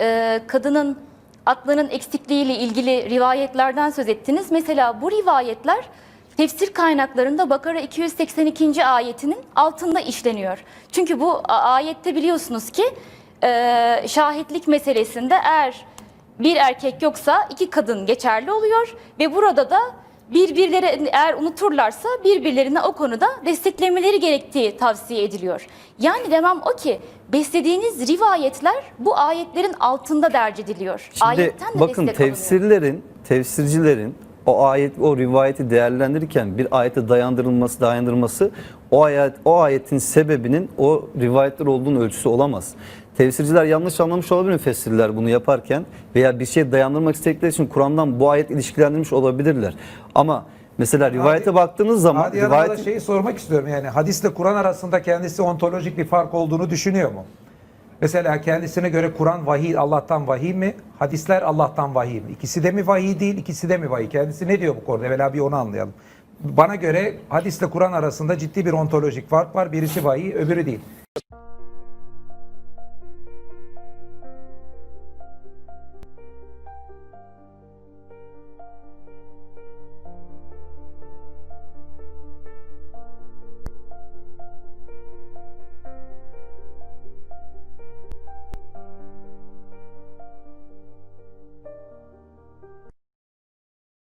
e, kadının aklının eksikliğiyle ilgili rivayetlerden söz ettiniz. Mesela bu rivayetler tefsir kaynaklarında Bakara 282. ayetinin altında işleniyor. Çünkü bu ayette biliyorsunuz ki e, şahitlik meselesinde eğer bir erkek yoksa iki kadın geçerli oluyor ve burada da birbirleri eğer unuturlarsa birbirlerine o konuda desteklemeleri gerektiği tavsiye ediliyor. Yani demem o ki beslediğiniz rivayetler bu ayetlerin altında derc ediliyor. Şimdi Ayetten de bakın destek alınıyor. tefsirlerin, tefsircilerin o ayet, o rivayeti değerlendirirken bir ayete dayandırılması, dayandırılması o ayet, o ayetin sebebinin o rivayetler olduğunu ölçüsü olamaz. Tefsirciler yanlış anlamış olabilir müfessirler bunu yaparken veya bir şey dayandırmak istedikleri için Kur'an'dan bu ayet ilişkilendirmiş olabilirler. Ama mesela rivayete baktığınız zaman Hadi yanına da rivayet şeyi sormak istiyorum yani hadisle Kur'an arasında kendisi ontolojik bir fark olduğunu düşünüyor mu? Mesela kendisine göre Kur'an vahiy Allah'tan vahiy mi? Hadisler Allah'tan vahiy mi? İkisi de mi vahiy değil, ikisi de mi vahiy? Kendisi ne diyor bu konuda? Evvela bir onu anlayalım. Bana göre hadisle Kur'an arasında ciddi bir ontolojik fark var. Birisi vahiy, öbürü değil.